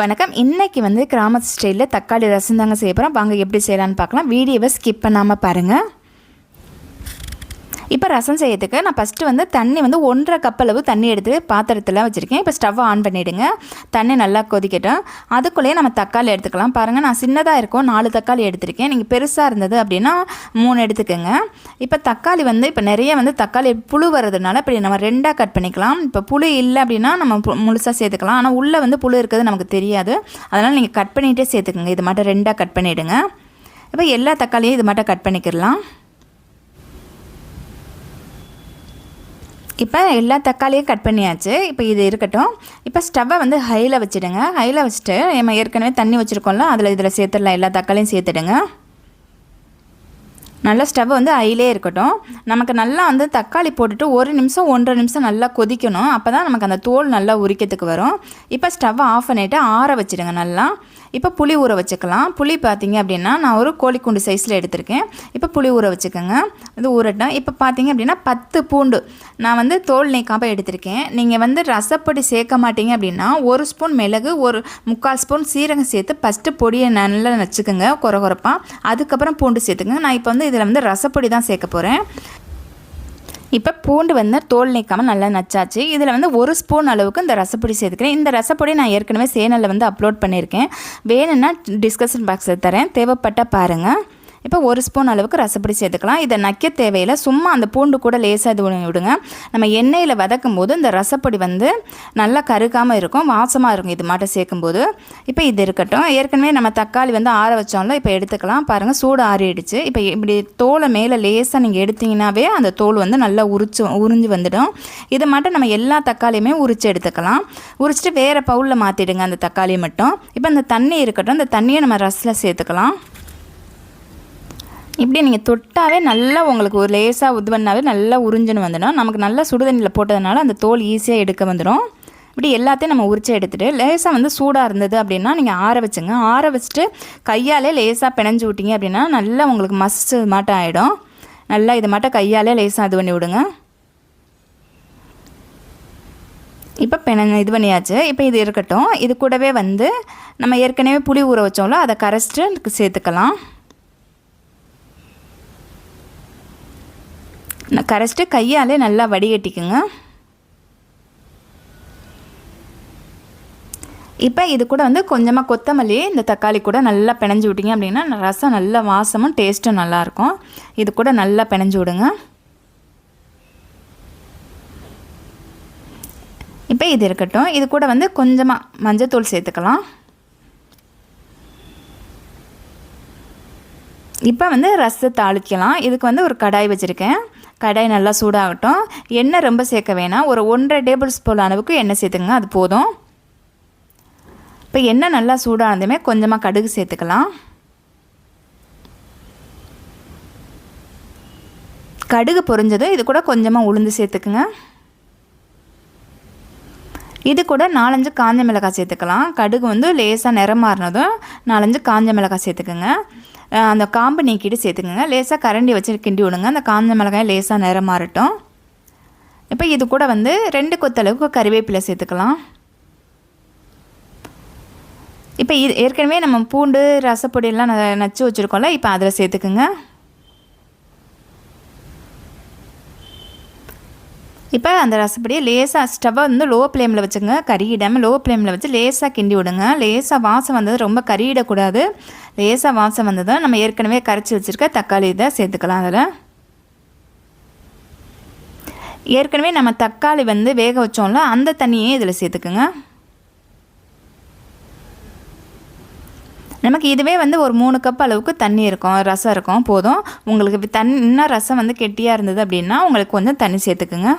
வணக்கம். இன்றைக்கி வந்து கிராமத்து ஸ்டைலில் தக்காளி ரசம் தாங்க செய்ய போகிறோம் வாங்க எப்படி செய்யலான்னு பார்க்கலாம். வீடியோவை ஸ்கிப் பண்ணாமல் பாருங்கள் இப்போ ரசம் செய்யறதுக்கு நான் ஃபஸ்ட்டு வந்து தண்ணி வந்து ஒன்றரை கப் அளவு தண்ணி எடுத்து பாத்திரத்தில் வச்சுருக்கேன். இப்போ ஸ்டவ் ஆன் பண்ணிவிடுங்க தண்ணி நல்லா கொதிக்கட்டும். அதுக்குள்ளேயே நம்ம தக்காளி எடுத்துக்கலாம். பாருங்கள் நான் சின்னதாக இருக்கும். நாலு தக்காளி எடுத்திருக்கேன். நீங்கள் பெருசாக இருந்தது அப்படின்னா மூணு எடுத்துக்கோங்க. இப்போ தக்காளி வந்து இப்போ நிறைய வந்து தக்காளி புழு வர்றதுனால இப்படி நம்ம ரெண்டாக கட் பண்ணிக்கலாம். இப்போ புழு இல்லை அப்படின்னா நம்ம பு- சேர்த்துக்கலாம். ஆனால் உள்ளே வந்து புழு இருக்கிறது நமக்கு தெரியாது. அதனால் நீங்கள் கட் பண்ணிகிட்டே சேர்த்துக்கோங்க. இது மட்டும் ரெண்டாக கட் பண்ணிவிடுங்க இப்போ எல்லா தக்காளியும் இது மட்டும் கட் பண்ணிக்கிடலாம் இப்போ எல்லா தக்காளியும் கட் பண்ணியாச்சு. இப்போ இது இருக்கட்டும். இப்போ ஸ்டவ்வை வந்து ஹையில் வச்சுடுங்க. ஹையில் வச்சுட்டு நம்ம ஏற்கனவே தண்ணி வச்சுருக்கோம்ல அதில் இதில் சேர்த்துடலாம். எல்லா தக்காளியும் சேர்த்துடுங்க. நல்லா ஸ்டவ் வந்து ஹையிலே இருக்கட்டும். நமக்கு நல்லா வந்து தக்காளி போட்டுட்டு ஒரு நிமிஷம் ஒன்றரை நிமிஷம் நல்லா கொதிக்கணும். அப்போ தான் நமக்கு அந்த தோல் நல்லா உரிக்கிறதுக்கு வரும். இப்போ ஸ்டவ்வை ஆஃப் பண்ணிவிட்டு ஆற வச்சுடுங்க நல்லா. இப்போ புளி ஊற வச்சுக்கலாம். புளி பார்த்தீங்க அப்படின்னா நான் ஒரு கோழிக்குண்டு சைஸில் எடுத்திருக்கேன். இப்போ புளி ஊற வச்சுக்கோங்க. இது ஊறட்டும். இப்போ பார்த்தீங்க அப்படின்னா பத்து பூண்டு நான் வந்து தோல் நீக்காமல் எடுத்திருக்கேன். நீங்கள் வந்து ரசப்பொடி சேர்க்க மாட்டீங்க அப்படின்னா ஒரு ஸ்பூன் மிளகு ஒரு முக்கால் ஸ்பூன் சீரகம் சேர்த்து ஃபஸ்ட்டு பொடியை நல்லா வச்சுக்கோங்க குறை குறைப்பாக அதுக்கப்புறம் பூண்டு சேர்த்துங்க நான் இப்போ வந்து இதில் வந்து ரசப்பொடி தான் சேர்க்க போகிறேன் இப்போ பூண்டு வந்து தோல் நீக்காமல் நல்லா நச்சாச்சு. இதில் வந்து ஒரு ஸ்பூன் அளவுக்கு இந்த ரசப்பொடி சேர்த்துக்கிறேன். இந்த ரசப்பொடி நான் ஏற்கனவே சேனலில் வந்து அப்லோட் பண்ணியிருக்கேன். வேணும்னா டிஸ்கஷன் பாக்ஸில் தரேன். தேவைப்பட்ட பாருங்கள் இப்போ ஒரு ஸ்பூன் அளவுக்கு ரசப்பொடி சேர்த்துக்கலாம். இதை நக்க தேவையில்லை. சும்மா அந்த பூண்டு கூட லேசாக இது விடுங்க. நம்ம எண்ணெயில் வதக்கும் போது இந்த ரசப்பொடி வந்து நல்லா கருக்காமல் இருக்கும். வாசமாக இருக்கும் இது மட்டும் சேர்க்கும்போது. இப்போ இது இருக்கட்டும். ஏற்கனவே நம்ம தக்காளி வந்து ஆற வச்சோம்ல இப்போ எடுத்துக்கலாம். பாருங்கள் சூடு ஆறிடுச்சு. இப்போ இப்படி தோலை மேலே லேசாக நீங்கள் எடுத்தீங்கன்னாவே அந்த தோல் வந்து நல்லா உரிச்சு உறிஞ்சு வந்துடும். இதை மட்டும் நம்ம எல்லா தக்காளியுமே உரிச்சு எடுத்துக்கலாம். உரிச்சிட்டு வேறு பவுலில் மாற்றிடுங்க அந்த தக்காளியை மட்டும். இப்போ அந்த தண்ணி இருக்கட்டும். அந்த தண்ணியை நம்ம ரஸில் சேர்த்துக்கலாம். இப்படி நீங்கள் தொட்டாவே நல்லா உங்களுக்கு ஒரு லேசாக இது பண்ணாவே நல்லா உறிஞ்சுன்னு வந்துடும். நமக்கு நல்லா சுடுதண்ணியில் போட்டதுனால அந்த தோல் ஈஸியாக எடுக்க வந்துடும். இப்படி எல்லாத்தையும் நம்ம உரிச்சு எடுத்துகிட்டு லேசாக வந்து சூடாக இருந்தது அப்படின்னா நீங்கள் ஆற வச்சுங்க. ஆற வச்சுட்டு கையாலே லேசாக பிணைஞ்சு விட்டீங்க அப்படின்னா நல்லா உங்களுக்கு மசிச்சு மாட்டம் ஆகிடும் நல்லா இது மாட்டம் கையாலே லேசாக இது பண்ணி விடுங்க. இப்போ பென இது பண்ணியாச்சு. இப்போ இது இருக்கட்டும். இது கூடவே வந்து நம்ம ஏற்கனவே புளி ஊற வச்சோம்ல அதை கரைச்சிட்டு சேர்த்துக்கலாம். கரைச்சிட்டு கையாலே நல்லா வடிகட்டிக்குங்க. இப்போ இது கூட வந்து கொஞ்சமாக கொத்தமல்லி இந்த தக்காளி கூட நல்லா பிணைஞ்சு விட்டிங்க அப்படின்னா ரசம் நல்ல வாசமும் டேஸ்ட்டும் நல்லாயிருக்கும். இது கூட நல்லா பிணைஞ்சு விடுங்க. இப்போ இது இருக்கட்டும். இது கூட வந்து கொஞ்சமாக மஞ்சத்தூள் சேர்த்துக்கலாம். இப்போ வந்து ரசத்தை தாளிக்கலாம். இதுக்கு வந்து ஒரு கடாய் வச்சுருக்கேன். கடாய் நல்லா சூடாகட்டும். எண்ணெய் ரொம்ப சேர்க்க வேணாம். ஒரு ஒன்றரை டேபிள் ஸ்பூன் அளவுக்கு எண்ணெய் சேர்த்துங்க அது போதும். இப்போ எண்ணெய் நல்லா சூடானதுமே கொஞ்சமாக கடுகு சேர்த்துக்கலாம். கடுகு பொரிஞ்சதும் இது கூட கொஞ்சமாக உளுந்து சேர்த்துக்குங்க. இது கூட நாலஞ்சு காஞ்ச மிளகாய் சேர்த்துக்கலாம். கடுகு வந்து லேசாக நிறம் மாறினதும் நாலஞ்சு காஞ்ச மிளகாய் சேர்த்துக்குங்க. அந்த காம்பு நீக்கிட்டு சேர்த்துக்குங்க. லேசாக கரண்டி வச்சு கிண்டி விடுங்க. அந்த காஞ்ச மிளகாய் லேசாக நிறம் மாறட்டும். இப்போ இது கூட வந்து ரெண்டு கொத்தளவுக்கு கறிவேப்பிலை சேர்த்துக்கலாம். இப்போ இது ஏற்கனவே நம்ம பூண்டு ரசப்பொடியெல்லாம் ந- நச்சு வச்சுருக்கோம்ல இப்போ அதில் சேர்த்துக்குங்க. இப்போ அந்த ரசப்படியை லேசாக ஸ்டவ்வை வந்து லோ ஃப்ளேமில் வச்சுங்க கறியிடாமல் லோ ஃப்ளேமில் வச்சு லேசாக கிண்டி விடுங்க. லேசாக வாசம் வந்தது ரொம்ப கறியிடக்கூடாது லேசாக வாசம் வந்ததும் நம்ம ஏற்கனவே கரைச்சி வச்சுருக்க தக்காளி இதை சேர்த்துக்கலாம் அதில். ஏற்கனவே நம்ம தக்காளி வந்து வேக வச்சோம்ல அந்த தண்ணியே இதில் சேர்த்துக்குங்க. நமக்கு இதுவே வந்து ஒரு மூணு கப் அளவுக்கு தண்ணி இருக்கும் ரசம் இருக்கும் போதும். உங்களுக்கு தண்ணி இன்னும் ரசம் வந்து கெட்டியாக இருந்தது அப்படின்னா உங்களுக்கு கொஞ்சம் தண்ணி சேர்த்துக்குங்க.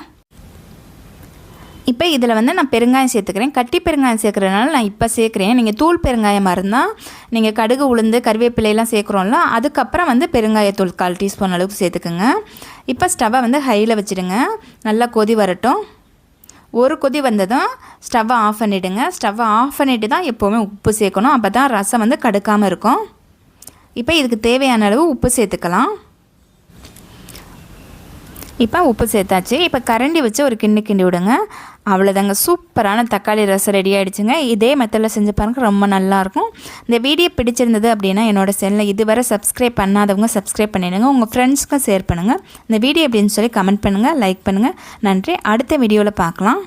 இப்போ இதில் வந்து நான் பெருங்காயம் சேர்த்துக்கிறேன். கட்டி பெருங்காயம் சேர்க்குறதுனால நான் இப்போ சேர்க்குறேன். நீங்கள் தூள் பெருங்காயமாக இருந்தால் நீங்கள் கடுகு உளுந்து கருவேப்பிலையெல்லாம் சேர்க்குறோம்ல அதுக்கப்புறம் வந்து பெருங்காயத்தூள் கால் டீஸ்பூன் அளவுக்கு சேர்த்துக்குங்க. இப்போ ஸ்டவ்வை வந்து ஹையில் வச்சுடுங்க. நல்லா கொதி வரட்டும். ஒரு கொதி வந்ததும் ஸ்டவ்வை ஆஃப் பண்ணிவிடுங்க ஸ்டவ்வை ஆஃப் பண்ணிவிட்டு தான் எப்போவுமே உப்பு சேர்க்கணும். அப்போ தான் ரசம் வந்து கடுக்காமல் இருக்கும். இப்போ இதுக்கு தேவையான அளவு உப்பு சேர்த்துக்கலாம். இப்போ உப்பு சேர்த்தாச்சு. இப்போ கரண்டி வச்சு ஒரு கிண்டு கிண்டி விடுங்க. அவ்வளோதாங்க சூப்பரான தக்காளி ரசம் ரெடி ஆகிடுச்சுங்க இதே மெத்தடில் செஞ்சு பாருங்க. ரொம்ப நல்லாயிருக்கும் இந்த வீடியோ பிடிச்சிருந்தது அப்படின்னா என்னோடய சேனலை இதுவரை சப்ஸ்கிரைப் பண்ணாதவங்க சப்ஸ்கிரைப் பண்ணிடுங்க. உங்கள் ஃப்ரெண்ட்ஸ்க்கும் ஷேர் பண்ணுங்கள் இந்த வீடியோ எப்படின்னு சொல்லி கமெண்ட் பண்ணுங்கள் லைக் பண்ணுங்கள் நன்றி. அடுத்த வீடியோவில் பார்க்கலாம்.